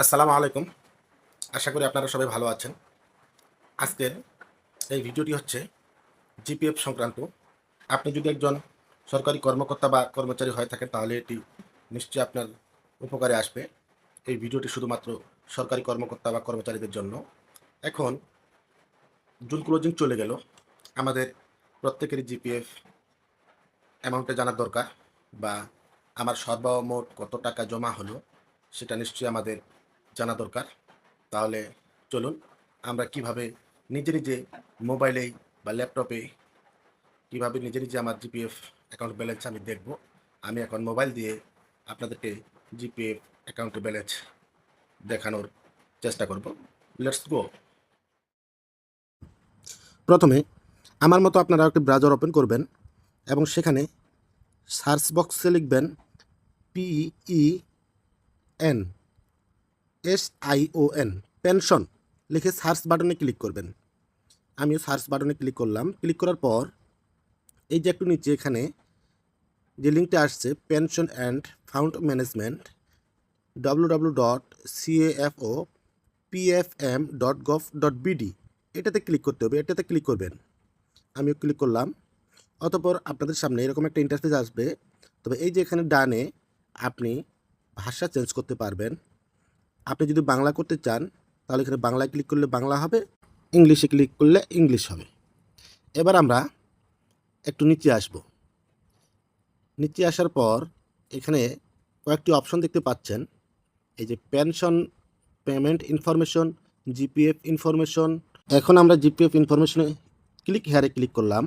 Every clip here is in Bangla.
আসসালামু আলাইকুম। আশা করি আপনারা সবাই ভালো আছেন। আজকের এই ভিডিওটি হচ্ছে জিপিএফ সংক্রান্ত। আপনি যদি একজন সরকারি কর্মকর্তা বা কর্মচারী হয়ে থাকেন, তাহলে এটি নিশ্চয়ই আপনার উপকারে আসবে। এই ভিডিওটি শুধুমাত্র সরকারি কর্মকর্তা বা কর্মচারীদের জন্য। এখন জুন ক্লোজিং চলে গেল। আমাদের প্রত্যেকেরই জিপিএফ অ্যামাউন্টে জানার দরকার বা আমার সর্বমোট কত টাকা জমা হলো, সেটা নিশ্চয়ই আমাদের জানা দরকার। তাহলে চলুন আমরা কীভাবে নিজে নিজে মোবাইলেই বা ল্যাপটপে কীভাবে নিজে নিজে আমার জিপিএফ অ্যাকাউন্ট ব্যালেন্স আমি দেখব। আমি এখন মোবাইল দিয়ে আপনাদেরকে জিপিএফ অ্যাকাউন্টের ব্যালেন্স দেখানোর চেষ্টা করব। লেটস গো প্রথমে আমার মতো আপনারা একটি ব্রাউজার ওপেন করবেন এবং সেখানে সার্চ বক্সে লিখবেন P E N S I O N, pension. লিখে সার্চ বাটনে ক্লিক করবেন। আমিও সার্চ বাটনে ক্লিক করলাম। ক্লিক করার পর এই যে একটু নিচে এখানে যে লিঙ্কটা আসছে, pension and fund management W W dot CAFO PFM dot gov dot BD এটাতে ক্লিক করতে হবে। এটাতে ক্লিক করবেন। আমিও ক্লিক করলাম। অতপর আপনাদের সামনে এরকম একটা ইন্টারফেস আসবে। তবে এই যে এখানে ডানে আপনি ভাষা চেঞ্জ করতে পারবেন। আপনি যদি বাংলা করতে চান, তাহলে এখানে বাংলায় ক্লিক করলে বাংলা হবে ইংলিশে ক্লিক করলে ইংলিশ হবে। এবার আমরা একটু নিচে আসব। নিচে আসার পর এখানে কয়েকটি অপশন দেখতে পাচ্ছেন। এই যে pension payment information GPF information এখন আমরা জিপিএফ ইনফরমেশনে ক্লিক হেয়ারে ক্লিক করলাম।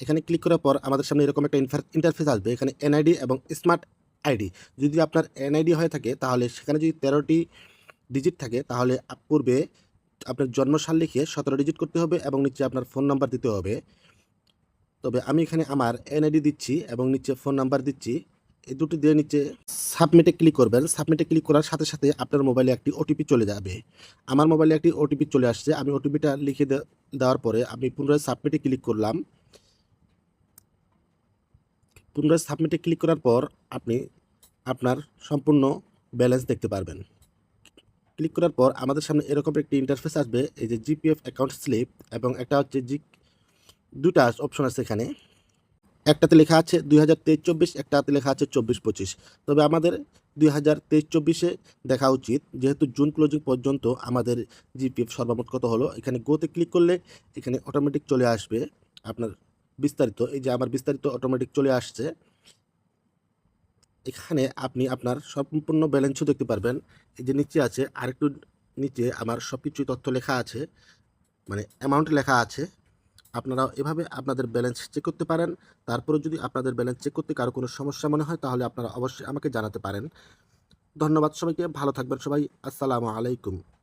এখানে ক্লিক করার পর আমাদের সামনে এরকম একটা ইন্টারফেস আসবে। এখানে এনআইডি এবং স্মার্ট আইডি যদি আপনার এনআইডি হয়ে থাকে, তাহলে সেখানে যদি তেরোটি ডিজিট থাকে, তাহলে পূর্বে আপনার জন্মসাল লিখে সতেরো ডিজিট করতে হবে এবং নিচে আপনার ফোন নাম্বার দিতে হবে। তবে আমি এখানে আমার এনআইডি দিচ্ছি এবং নিচে ফোন নাম্বার দিচ্ছি। এই দুটি দিয়ে নিচে সাবমিটে ক্লিক করবেন। সাবমিটে ক্লিক করার সাথে সাথে আপনার মোবাইলে একটি ওটিপি চলে যাবে। আমার মোবাইলে একটি ওটিপি চলে আসছে। আমি ওটিপিটা লিখে দেওয়ার পরে আমি পুনরায় সাবমিটে ক্লিক করলাম। পুনরায় সাবমিটে ক্লিক করার পর আপনি আপনার সম্পূর্ণ ব্যালেন্স দেখতে পারবেন। ক্লিক করার পর আমাদের সামনে এরকম একটি ইন্টারফেস আসবে, এই যে জিপিএফ অ্যাকাউন্ট স্লিপ এবং একটা হচ্ছে জি দুটা অপশন আছে এখানে। একটাতে লেখা আছে দুই হাজার তেইশ চব্বিশ, একটাতে লেখা আছে চব্বিশ পঁচিশ। তবে আমাদের দুই হাজার তেইশ চব্বিশে দেখা উচিত, যেহেতু জুন ক্লোজিং পর্যন্ত আমাদের জিপিএফ সর্বমোট কত হলো, এখানে গোতে ক্লিক করলে এখানে অটোমেটিক চলে আসবে আপনার বিস্তারিত। এই যে আমার বিস্তারিত অটোমেটিক চলে আসছে এখানে আপনি আপনার সম্পূর্ণ ব্যালেন্সও দেখতে পারবেন। এই যে নিচে আছে, আরেকটু নিচে আমার সব কিছু তথ্য লেখা আছে মানে অ্যামাউন্ট লেখা আছে। আপনারা এভাবে আপনাদের ব্যালেন্স চেক করতে পারেন। তারপরে যদি আপনাদের ব্যালেন্স চেক করতে কারও কোনো সমস্যা মনে হয়, তাহলে আপনারা অবশ্যই আমাকে জানাতে পারেন। ধন্যবাদ সবাইকে, ভালো থাকবেন সবাই। আসসালামু আলাইকুম।